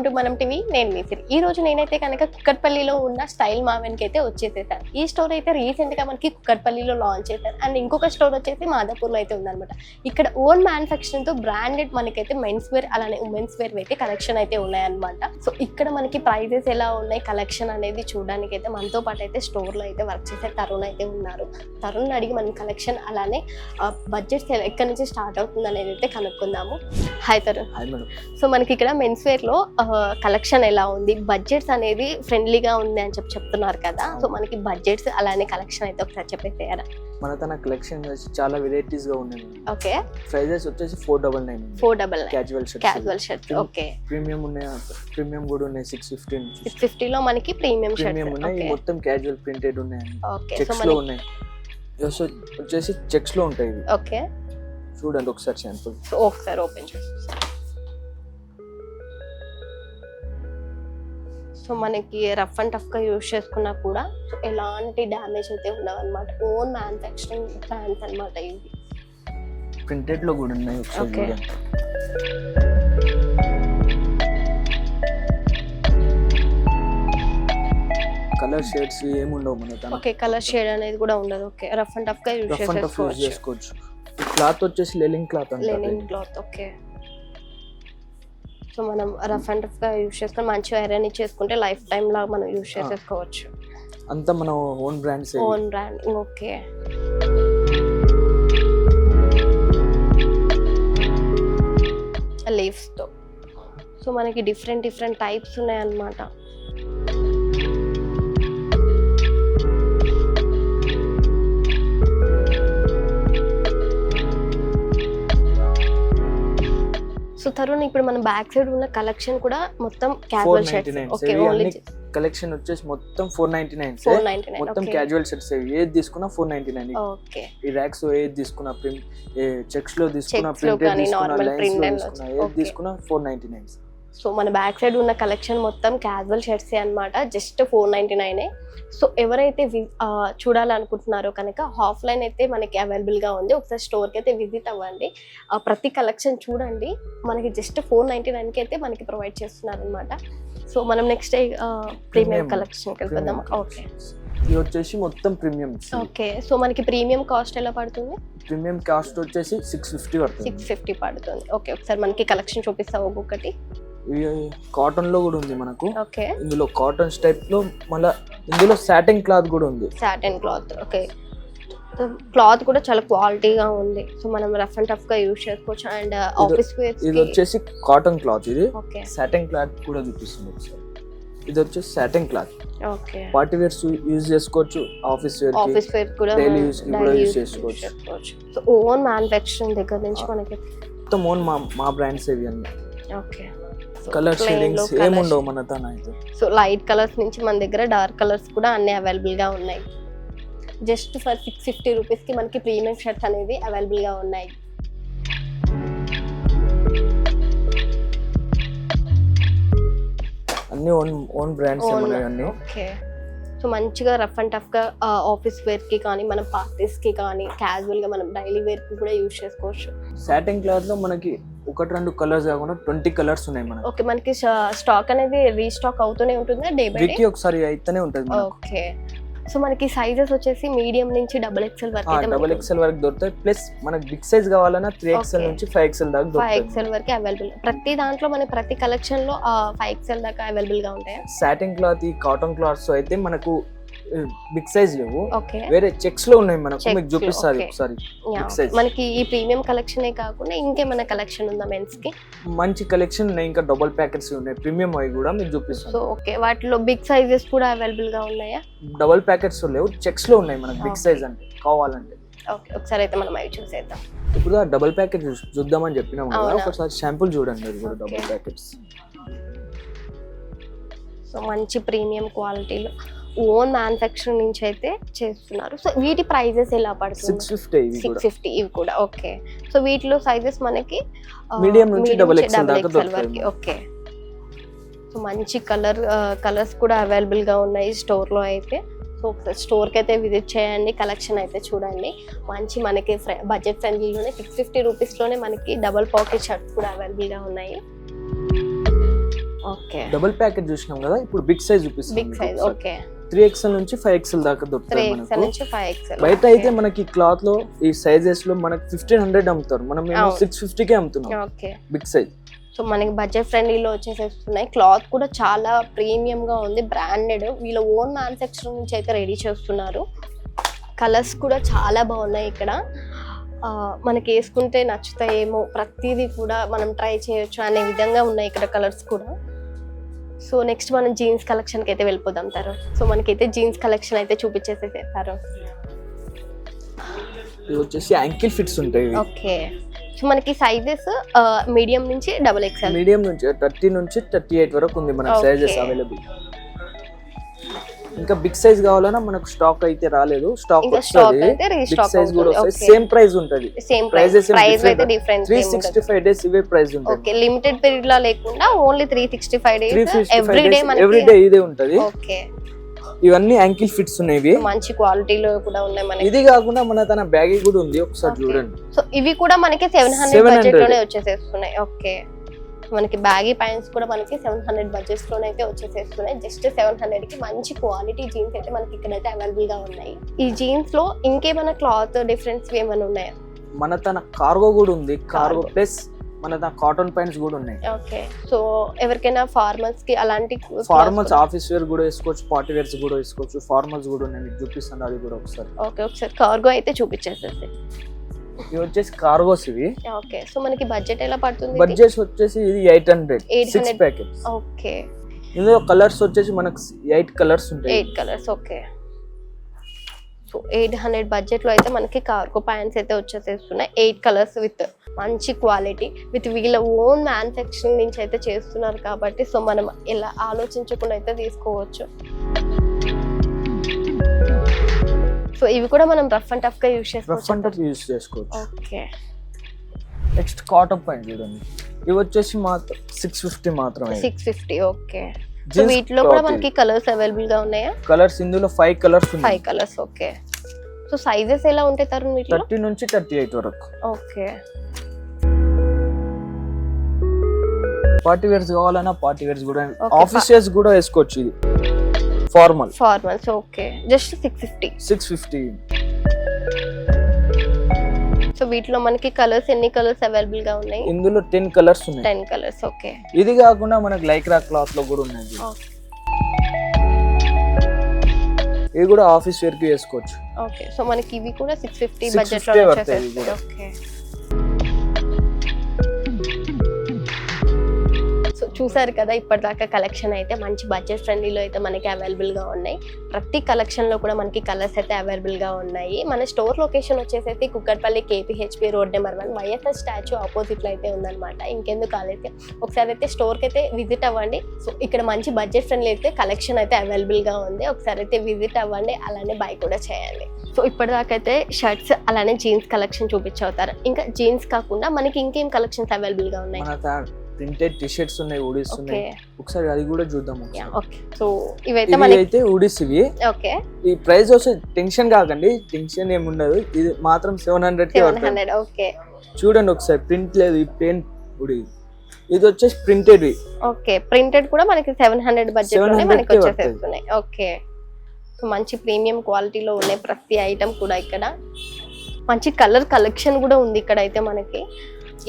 Welcome to మనం TV. నేను మీసిరి ఈ రోజు నేనైతే కనుక కుక్కట్పల్లిలో ఉన్న స్టైల్ మావెన్కి అయితే వచ్చేసేసాను. ఈ స్టోర్ అయితే రీసెంట్గా మనకి కుక్కట్పల్లిలో లాంచ్ చేశారు. అండ్ ఇంకొక స్టోర్ వచ్చేసి మాదాపూర్లో అయితే ఉందన్నమాట. ఇక్కడ ఓన్ మ్యానుఫాక్చరింగ్తో బ్రాండెడ్ మనకైతే మెన్స్ వేర్ అలానే ఉమెన్స్ వేర్ అయితే కలెక్షన్ అయితే ఉన్నాయన్నమాట. సో ఇక్కడ మనకి ప్రైజెస్ ఎలా ఉన్నాయి కలెక్షన్ అనేది చూడడానికి అయితే మనతో పాటు అయితే స్టోర్లో అయితే వర్క్ చేసే తరుణ్ అయితే ఉన్నారు. తరుణ్ అడిగి మనం కలెక్షన్ అలానే బడ్జెట్ ఎక్కడి నుంచి స్టార్ట్ అవుతుంది అనేది అయితే కనుక్కుందాము. హాయ్ తరుణ్ సో మనకి ఇక్కడ మెన్స్ వేర్లో కలెక్షన్ ఎలా ఉంది? బడ్జెట్స్ అనేది ఫ్రెండ్లీగా ఉంది అని చెప్పి చెప్తున్నారు కదా. సో మనకి బడ్జెట్స్ అలానే కలెక్షన్ అయితే ఒకసారి చెప్పేసేయారా మన తన కలెక్షన్ వచ్చి చాలా వెరైటీస్గా ఉన్నాయి. ఓకే ప్రైజెస్ వచ్చేసి four double nine four double casual shirts casual shirts okay premium ఉన్నాయి ప్రీమియం కూడా ఉన్నాయి సిక్స్ ఫిఫ్టీన్ సిక్స్ ఫిఫ్టీలో మనకి ప్రీమియం ప్రీమియం ఉన్నాయి మొత్తం క్యాజువల్ ప్రింటెడ్ ఉన్నాయి. ఓకే చెక్స్లో ఉన్నాయి. వచ్చేసి చెక్స్లో ఉంటాయి ఓకే చూడండి ఒకసారి శాంపుల్ ఒకసారి ఓపెన్ చేసి సో మనకి రఫ్ అండ్ టఫ్గా యూజ్ చేసుకున్నా కూడా సో ఎలాంటి డ్యామేజ్ అయితే ఉండవు అనమాట ఓన్ మ్యానుఫ్యాక్చరింగ్ బ్రాండ్స్ అనమాట ఇవి. ప్రింటెడ్లో కూడా ఉన్నాయి. చూడండి. కలర్ షేడ్స్ ఏమి ఉండవు మన ఓకే కలర్ షేడ్ అనేది కూడా ఉండదు. ఓకే రఫ్ అండ్ టఫ్గా యూజ్ చేసుకోవచ్చు. క్లాత్ వచ్చేసి లెలింగ్ క్లాత్ అంటారు. Linen cloth okay. సో మనం రఫ్ అండ్ టఫ్గా యూజ్ చేసుకొని మంచిగా ఐరన్ చేసుకుంటే లైఫ్ టైం లాగా మనం యూజ్ చేసేసుకోవచ్చు. అంతా మన own brands own brand okay. లీవ్స్తో. So మనకి డిఫరెంట్ డిఫరెంట్ టైప్స్ ఉన్నాయన్నమాట. సో తరుణ్ ఇప్పుడు మన బ్యాక్ సైడ్ ఉన్న కలెక్షన్ కూడా మొత్తం casual shirts okay only collection వచ్చేసి మొత్తం ఫోర్ నైన్టీ నైన్ మొత్తం క్యాజువల్ షర్ట్స్ ఏది తీసుకున్నా ఫోర్ నైన్టీ నైన్ ఓకే ఈ ర్యాక్స్ ఏది తీసుకున్నా ప్రింట్ చెక్స్లో తీసుకున్నా కానీ, తీసుకున్నా లైన్స్లో తీసుకున్నా. ఏది తీసుకున్నా ఫోర్ నైన్టీ నైన్ సో మన బ్యాక్ సైడ్ ఉన్న కలెక్షన్ మొత్తం క్యాజువల్ షర్ట్స్ అన్నమాట జస్ట్ ఫోర్ నైంటీ నైనే సో ఎవరైతే చూడాలనుకుంటున్నారో కనుక ఆఫ్లైన్ అయితే మనకి అవైలబుల్గా ఉంది. ఒకసారి స్టోర్కి అయితే విజిట్ అవ్వండి. ప్రతి కలెక్షన్ చూడండి. మనకి జస్ట్ ఫోర్ నైంటీ నైన్కి అయితే మనకి ప్రొవైడ్ చేస్తున్నారు అనమాట సో మనం నెక్స్ట్ ప్రీమియం. కలెక్షన్కి వెళ్ళిపోదాం ఓకే ఇది వచ్చేసి మొత్తం ప్రీమియం ఓకే సో మనకి ప్రీమియం కాస్ట్ ఎలా పడుతుంది? ప్రీమియం కాస్ట్ వచ్చేసి సిక్స్ ఫిఫ్టీ పడుతుంది. సిక్స్ ఫిఫ్టీ పడుతుంది. ఓకే ఒకసారి మనకి కలెక్షన్ చూపిస్తావు ఒక్కొక్కటి కాటన్లో కూడా ఉంది మనకు. ఓకే. ఇందులో కాటన్ టైప్లో మళ్ళా ఇందులో సాటిన్ క్లాత్ కూడా ఉంది. సాటన్ క్లాత్ ఓకే క్లాత్ కూడా చాలా క్వాలిటీగా ఉంది. సో మనం రఫ్ అండ్ టఫ్గా యూజ్ చేసుకోవచ్చు. అండ్ ఆఫీస్ వేర్స్ ఇది వచ్చేసి కాటన్ క్లాత్ ఇది. ఓకే సాటిన్ క్లాత్ కూడా చూపిస్తుంది ఒకసారి. ఇది వచ్చేసి satin cloth okay party wears use చేసుకోవచ్చు ఆఫీస్ వేర్ ఆఫీస్ వేర్ కూడా use కి కూడా చేసుకోవచ్చు. చేసుకోవచ్చు. సో ఓన్ మ్యానుఫ్యాక్చరింగ్ దగ్గర నుంచి మనకి మొత్తం ఓన్ మా మా బ్రాండ్స్ ఇవి అన్ని. ఓకే కలర్ షేడింగ్స్ ఏముండవు మన తన అయితే. సో లైట్ కలర్స్ నుంచి మన దగ్గర డార్క్ కలర్స్ కూడా అన్ని అవైలబుల్గా ఉన్నాయి. జస్ట్ ఫర్ సిక్స్ ఫిఫ్టీ రూపీస్కి మనకి ప్రీమియం షర్ట్స్ అనేవి అవైలబుల్గా ఉన్నాయి. అన్ని ఓన్ ఓన్ బ్రాండ్స్ అన్ని? ఓకే. సో మంచిగా రఫ్ అండ్ టఫ్గా ఆఫీస్ వేర్కి కానీ మనం పార్టీస్కి కానీ క్యాజువల్గా మనం డైలీ వేర్కి కూడా యూజ్ చేసుకోవచ్చు. సాటిన్ క్లాత్లో మనకి ఒకటి రెండు కలర్స్ కాకుండా ట్వంటీ కలర్స్ ఉన్నాయి మనకి. ఓకే మనకి స్టాక్ అనేది రీస్టాక్ అవుతూనే ఉంటుందా డే బై వీక్లీ ఒకసారి అయితేనే ఉంటుంది ఓకే. సో మనకి సైజెస్ వచ్చేసి మీడియం నుంచి డబుల్ ఎక్స్ఎల్ వరకు డబుల్ ఎక్స్ఎల్ వరకు దొరుకుతాయి. ప్లస్ మనకి బిగ్ సైజ్ కావాలన్నా త్రీ ఎక్స్ఎల్. నుంచి ఫైవ్ ఎక్స్ఎల్ దాకా ఫైవ్ ఎక్స్ఎల్ వరకు అవైలబుల్ ప్రతి దాంట్లో మనకి ప్రతి కలెక్షన్లో ఫైవ్ ఎక్స్ఎల్ దాకా అవైలబుల్గా ఉంటాయా? సాటిన్ క్లాత్ ఈ కాటన్ క్లాత్స్ అయితే మనకు బిగ్ సైజ్ లేవు. వేరే చెక్స్లో ఉన్నాయి మనకు. మీకు చూపిస్తారు. ఒకసారి. మనకి ఈ ప్రీమియం కలెక్షన్ కాకుండా ఇంకేమైనా కలెక్షన్ ఉందా మెన్స్కి? మంచి కలెక్షన్ ఉన్నాయి. ఇంకా డబుల్ ప్యాకెట్స్ ఉన్నాయి. ప్రీమియం అవి కూడా మీకు సో చూపిస్తాను ఓకే వాటిలో బిగ్ సైజెస్ కూడా అవైలబుల్గా ఉన్నాయా? డబుల్ ప్యాకెట్స్ లేవు. చెక్స్లో ఉన్నాయి మనకు బిగ్. సైజ్ అంటే. కావాలంటే. ఓకే ఒకసారి అయితే మనం అవి చూసేద్దాం. ఇప్పుడు డబుల్ ప్యాకెట్ చూద్దామని చెప్పినాం? ఒకసారి షాంపుల్ చూడండి అది కూడా డబుల్. ప్యాకెట్స్. సో మంచి ప్రీమియం క్వాలిటీలో. ఓన్ మ్యానుఫ్యాక్చరింగ్ నుంచి అయితే చేస్తున్నారు. సో వీటి ప్రైజెస్ ఎలా పడుతుంది? సిక్స్ ఫిఫ్టీ ఇవి కూడా. ఓకే. సో వీటిలో సైజెస్ మనకి Medium నుంచి XL దొరుకుతాయి వరకు. ఓకే. సో మంచి కలర్ కలర్స్ కూడా అవైలబుల్గా ఉన్నాయి స్టోర్లో అయితే. సో ఒకసారి స్టోర్కి అయితే విజిట్ చేయండి కలెక్షన్ అయితే చూడండి. మంచి మనకి బడ్జెట్ ఫ్రెండ్లీలోనే సిక్స్ ఫిఫ్టీ రూపీస్లోనే మనకి డబల్ పాకెట్ షర్ట్స్ కూడా అవైలబుల్గా ఉన్నాయి. ఓకే. డబుల్ ప్యాకెట్ చూసినాం కదా ఇప్పుడు big size big size okay. Three XL నుంచి ఫైవ్ ఎక్స్ఎల్ దాకా దొరుకుతాయి మనకు. బయట అయితే మనకి క్లాత్లో ఈ సైజెస్లో మనకి ఫిఫ్టీన్ హండ్రెడ్ అమ్ముతారు. మనం మేము. సిక్స్ ఫిఫ్టీకే అమ్ముతున్నాం. ఓకే. బిగ్ సైజ్ సో మనకి బడ్జెట్ ఫ్రెండ్లీలో వచ్చేసేస్తున్నాయి. క్లాత్ కూడా చాలా ప్రీమియం గా ఉంది బ్రాండెడ్ వీళ్ళ ఓన్ మ్యానుఫ్యాక్చరింగ్ నుంచి అయితే రెడీ చేస్తున్నారు. కలర్స్ కూడా చాలా బాగున్నాయి ఇక్కడ. మనకి వేసుకుంటే నచ్చుతాయేమో ప్రతిదీ కూడా మనం ట్రై చేయొచ్చు అనే విధంగా ఉన్నాయి ఇక్కడ కలర్స్ కూడా. సో నెక్స్ట్ మనం జీన్స్ కలెక్షన్కి అయితే వెళ్ళిపోదాం తారు సో మనకైతే జీన్స్ కలెక్షన్ అయితే చూపించేసేసారు ఇవి వచ్చేసి యాంకిల్ ఫిట్స్ ఉంటాయి. ఓకే. సో మనకి సైజెస్ మీడియం నుంచి డబుల్ ఎక్స్ఎల్ మీడియం నుంచి థర్టీ నుంచి థర్టీ ఎయిట్ వరకు ఉంది మనకి. సైజెస్ అవైలబుల్ ఇంకా బిగ్ సైజ్ కావాలన్నా మనకు స్టాక్ అయితే రాలేదు. స్టాక్ వస్తుంది. బిగ్ సైజ్ కూడా వస్తుంది. సేమ్ ప్రైస్ ఉంటుంది. Same different. Difference three sixty five days ఇవే ప్రైస్ ఉంటుంది. ఓకే. లిమిటెడ్ పీరియడ్ లా లేకుండా only three sixty five days every day every day ఇదే ఉంటది. ఓకే. ఇవన్నీ యాంకిల్ ఫిట్స్ ఉన్నాయి మంచి క్వాలిటీలో కూడా ఉన్నాయి మనకి. ఇది కాకుండా మన తన బ్యాగ్ కూడా ఉంది. ఒకసారి. చూడండి. సో ఇవి కూడా మనకి సెవెన్ హండ్రెడ్ 700. బడ్జెట్లోనే వచ్చేసేస్తున్నాయి. ఓకే. మనకి బ్యాగీ ప్యాంట్స్ కూడా మనకి సెవెన్ హండ్రెడ్ బడ్జెట్స్లోనే అయితే వచ్చేసేస్తున్నాయి. జస్ట్ సెవెన్ హండ్రెడ్కి మంచి క్వాలిటీ జీన్స్ అయితే మనకి ఇక్కడైతే అవైలబుల్గా ఉన్నాయి. ఈ జీన్స్లో ఇంకేమైనా క్లాత్ డిఫరెన్స్ ఏమైనా ఉన్నాయా? మన తన కార్గో కూడా ఉంది. కార్గో. ప్లస్ మన తన కాటన్ ప్యాంట్స్ కూడా ఉన్నాయి. ఓకే సో ఎవరికైనా ఫార్మల్స్కి అలాంటి ఫార్మల్స్ ఆఫీస్ వేర్ కూడా వేసుకోవచ్చు పార్టీ వేర్స్ కూడా వేసుకోవచ్చు. ఫార్మల్స్ కూడా ఉన్నాయి. మీకు చూపిస్తాను అది కూడా ఒకసారి. ఓకే ఒకసారి కార్గో అయితే చూపించేసేసి ఇవి వచ్చేసి కార్గోస్ ఇవి. ఓకే సో మనకి బడ్జెట్ ఎలా పడుతుంది? బడ్జెట్ వచ్చేసి ఇది eight hundred 800. Six packets okay ఇందులో కలర్స్ వచ్చేసి మనకు ఎయిట్ కలర్స్ ఉంటాయి. Eight colours okay so eight hundred బడ్జెట్లో అయితే మనకి కార్గో ప్యాంట్స్ అయితే వచ్చేసేస్తున్నాయి ఎయిట్ కలర్స్ విత్ మంచి క్వాలిటీ విత్ వీళ్ళ ఓన్ మ్యానుఫ్యాక్చరింగ్ నుంచి అయితే చేస్తున్నారు కాబట్టి సో మనం ఇలా ఆలోచించకుండా అయితే తీసుకోవచ్చు. సో ఇవి కూడా మనం రఫ్ అండ్ టఫ్గా use rough and tough use చేసుకోవచ్చు. ఓకే నెక్స్ట్ కాటన్ ప్యాంట్ చూడండి. ఇవి వచ్చేసి మాత్రం సిక్స్ ఫిఫ్టీ మాత్రమే. సిక్స్ ఫిఫ్టీ ఓకే సో వీటిలో కూడా మనకి కలర్స్ అవైలబుల్గా ఉన్నాయా? కలర్స్ ఇందులో ఫైవ్ కలర్స్ ఉన్నాయి. Five colours okay so sizes ఎలా ఉంటాయి తరుణ్ వీటిలో? థర్టీ నుంచి థర్టీ ఎయిట్ వరకు. ఓకే పార్టీ వేర్స్ కావాలన్నా పార్టీ వేర్స్ కూడా ఆఫీస్ వేర్స్ కూడా వేసుకోవచ్చు ఇది. Formal formals okay just six fifty six fifty so వీటిలో మనకి కలర్స్ ఎన్ని కలర్స్ అవైలబుల్గా ఉన్నాయి? ఇందులో టెన్ కలర్స్ ఉన్నాయి. టెన్ కలర్స్ ఓకే ఇది కాకుండా మనకు లైక్రా క్లాత్లో కూడా ఉన్నాయి. ఇవి కూడా ఆఫీస్ వేర్కి వేసుకోవచ్చు. ఓకే సో మనకి ఇవి కూడా సిక్స్ ఫిఫ్టీ 650 బడ్జెట్లో. ఓకే చూసారు కదా ఇప్పటిదాకా కలెక్షన్ అయితే మంచి బడ్జెట్ ఫ్రెండ్లీలో అయితే మనకి అవైలబుల్గా ఉన్నాయి. ప్రతి కలెక్షన్లో కూడా మనకి కలర్స్ అయితే అవైలబుల్గా ఉన్నాయి. మన స్టోర్ లొకేషన్ వచ్చేసి Kukatpally KPHB road number one YSR statue ఆపోజిట్లో అయితే ఉందన్నమాట. ఇంకెందుకు అయితే ఒకసారి అయితే స్టోర్కి అయితే విజిట్ అవ్వండి. సో ఇక్కడ మంచి బడ్జెట్ ఫ్రెండ్లీ అయితే కలెక్షన్ అయితే అవైలబుల్గా ఉంది. ఒకసారి అయితే విజిట్ అవ్వండి. అలానే బై కూడా చేయండి. సో ఇప్పటిదాకా అయితే షర్ట్స్ అలానే జీన్స్ కలెక్షన్ చూపించవుతారు ఇంకా జీన్స్ కాకుండా మనకి ఇంకేం కలెక్షన్స్ అవైలబుల్గా ఉన్నాయి? ప్రింటెడ్ టీ షర్ట్స్ ఉన్నాయి ఉడీస్ ఓకే. ఉన్నాయి. ఒకసారి అది కూడా చూద్దాం సో ఇవైతే ఇవి మనకి అయితే ఉడీస్ ఇవి. ఓకే ఈ ప్రైస్ వస్తే టెన్షన్ కాకండి టెన్షన్ ఏమి ఉండదు. ఇది మాత్రం సెవెన్ హండ్రెడ్ ఓకే చూడండి ఒకసారి ప్రింట్ లేదు ఈ పెయిన్ ఉడి ఇది వచ్చేసి ప్రింటెడ్ ఓకే ప్రింటెడ్ కూడా మనకి సెవెన్ హండ్రెడ్ బడ్జెట్లోనే 700 మనకి కే వచ్చేసేస్తున్నాయి. ఓకే సో మంచి ప్రీమియం క్వాలిటీలో ఉన్నాయి ప్రతి ఐటమ్ కూడా ఇక్కడ. మంచి కలర్ కలెక్షన్ కూడా ఉంది ఇక్కడ అయితే మనకి.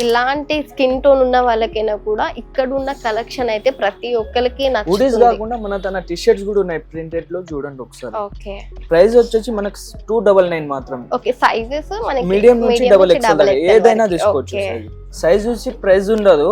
ఇలాంటి స్కిన్ టోన్ ఉన్న వాళ్ళకైనా కూడా ఇక్కడ ఉన్న కలెక్షన్ అయితే ప్రతి ఒక్కరికి నచ్చుతుంది. కాకుండా మన తన టీ షర్ట్స్ కూడా ఉన్నాయి ప్రింటెడ్లో చూడండి ఒకసారి. ఓకే. ప్రైస్ వచ్చేసి మనకు టూ డబల్ నైన్ మాత్రం. ఓకే సైజెస్ మనకి మీడియం నుంచి డబల్ ఎక్స్ఎల్ ఏదైనా. తీసుకోవచ్చు. సైజ్ చూసి ప్రైస్ ఉండదు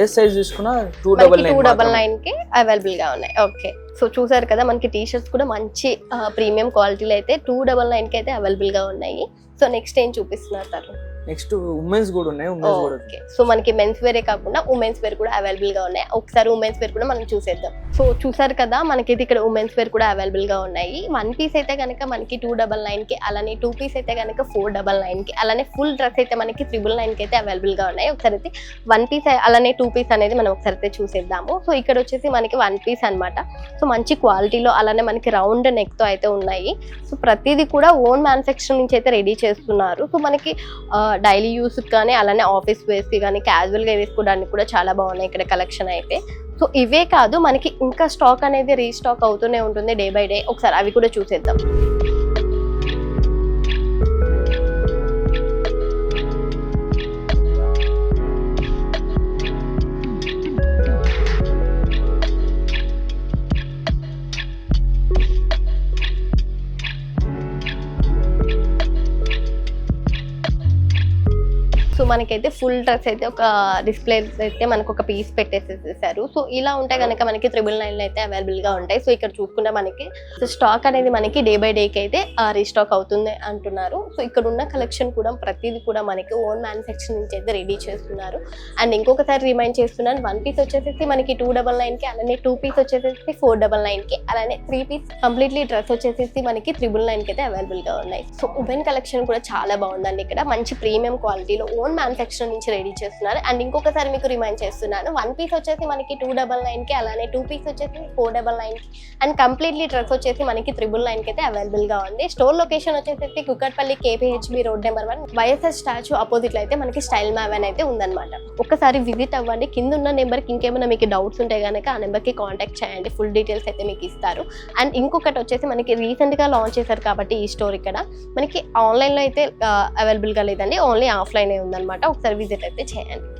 ఏ సైజ్ తీసుకున్నా టూ డబల్ టూ డబల్ నైన్కి అవైలబుల్గా ఉన్నాయి. ఓకే. సో చూసారు కదా మనకి టీ షర్ట్స్ కూడా మంచి ప్రీమియం క్వాలిటీలో అయితే టూ డబల్ నైన్కి అయితే అవైలబుల్గా ఉన్నాయి. సో నెక్స్ట్ ఏం చూపిస్తున్నారు సార్ నెక్స్ట్ ఉమెన్స్ కూడా ఉన్నాయి ఉమెన్స్ కూడా ఓకే. సో మనకి మెన్స్ వేరే కాకుండా ఉమెన్స్ వేర్ కూడా అవైలబుల్గా ఉన్నాయి. ఒకసారి ఉమెన్స్ వేర్ కూడా మనం చూసేద్దాం. సో చూసారు కదా మనకి ఇక్కడ ఉమెన్స్ వేర్ కూడా అవైలబుల్గా ఉన్నాయి. వన్ పీస్ అయితే కనుక మనకి టూ డబల్ నైన్కి అలానే టూ పీస్ అయితే కనుక ఫోర్ డబల్ నైన్కి అలానే ఫుల్ డ్రెస్ అయితే మనకి త్రిబుల్ నైన్కి అయితే అవైలబుల్గా ఉన్నాయి. ఒకసారి అయితే వన్ పీస్ అలానే టూ పీస్ అనేది మనం ఒకసారి అయితే చూసేద్దాము. సో ఇక్కడ వచ్చేసి మనకి వన్ పీస్ అన్నమాట. సో మంచి క్వాలిటీలో అలానే మనకి రౌండ్ నెక్తో అయితే ఉన్నాయి. సో ప్రతిదీ కూడా ఓన్ మ్యానుఫ్యాక్చరింగ్ నుంచి అయితే రెడీ చేస్తున్నారు. సో మనకి డైలీ యూస్ కానీ అలానే ఆఫీస్ వేస్కి కానీ క్యాజువల్గా వేసుకోవడానికి కూడా చాలా బాగున్నాయి ఇక్కడ కలెక్షన్ అయితే. సో ఇవే కాదు మనకి ఇంకా స్టాక్ అనేది రీస్టాక్ అవుతూనే ఉంటుంది డే బై డే. ఒకసారి అవి కూడా చూసేద్దాం. సో మనకైతే ఫుల్ డ్రెస్ అయితే ఒక డిస్ప్లే అయితే మనకు ఒక పీస్ పెట్టేసేసారు సో ఇలా ఉంటే కనుక మనకి త్రిబుల్ నైన్లో అయితే అవైలబుల్గా ఉంటాయి. సో ఇక్కడ చూసుకుంటే మనకి సో స్టాక్ అనేది మనకి డే బై డేకి అయితే రీస్టాక్ అవుతుంది అంటున్నారు. సో ఇక్కడ ఉన్న కలెక్షన్ కూడా ప్రతిదీ కూడా మనకి ఓన్ మ్యానుఫ్యాక్చర్ నుంచి అయితే రెడీ చేస్తున్నారు. అండ్ ఇంకొకసారి రిమైండ్ చేస్తున్నాను వన్ పీస్ వచ్చేసి మనకి టూ డబల్ నైన్కి అలానే టూ పీస్ వచ్చేసి ఫోర్ డబల్ నైన్కి అలానే త్రీ పీస్ కంప్లీట్లీ డ్రెస్ వచ్చేసి మనకి త్రిబుల్ నైన్కి అయితే అవైలబుల్గా ఉన్నాయి. సో ఉమెన్ కలెక్షన్ కూడా చాలా బాగుందండి ఇక్కడ. మంచి ప్రీమియం క్వాలిటీలో ఓన్ మ్యానుఫ్యాక్చర్ నుంచి రెడీ చేస్తున్నారు. అండ్ ఇంకొకసారి మీకు రిమైండ్ చేస్తున్నాను వన్ పీస్ వచ్చేసి మనకి టూ డబల్ నైన్కి అలానే టూ పీస్ వచ్చేసి ఫోర్ డబల్ నైన్కి అండ్ కంప్లీట్లీ డ్రెస్ వచ్చేసి మనకి త్రిబుల్ నైన్కి అయితే అవైలబుల్గా ఉంది. స్టోర్ లొకేషన్ వచ్చేసి Kukatpally KPHB road number one YSR statue అపోజిట్లో అయితే మనకి స్టైల్ మ్యావెన్ అయితే ఉందన్నమాట. ఒకసారి విజిట్ అవ్వండి. కింద ఉన్న నెంబర్కి ఇంకేమైనా మీకు డౌట్స్ ఉంటే కనుక ఆ నెంబర్కి కాంటాక్ట్ చేయండి. ఫుల్ డీటెయిల్స్ అయితే మీకు ఇస్తారు. అండ్ ఇంకొకటి వచ్చేసి మనకి రీసెంట్గా లాంచ్ చేశారు కాబట్టి ఈ స్టోర్ ఇక్కడ. మనకి ఆన్లైన్లో అయితే అవైలబుల్గా లేదండి. ఓన్లీ ఆఫ్లైనే ఉందన్నమాట. అనమాట ఒకసారి విజిట్ అయితే చేయండి.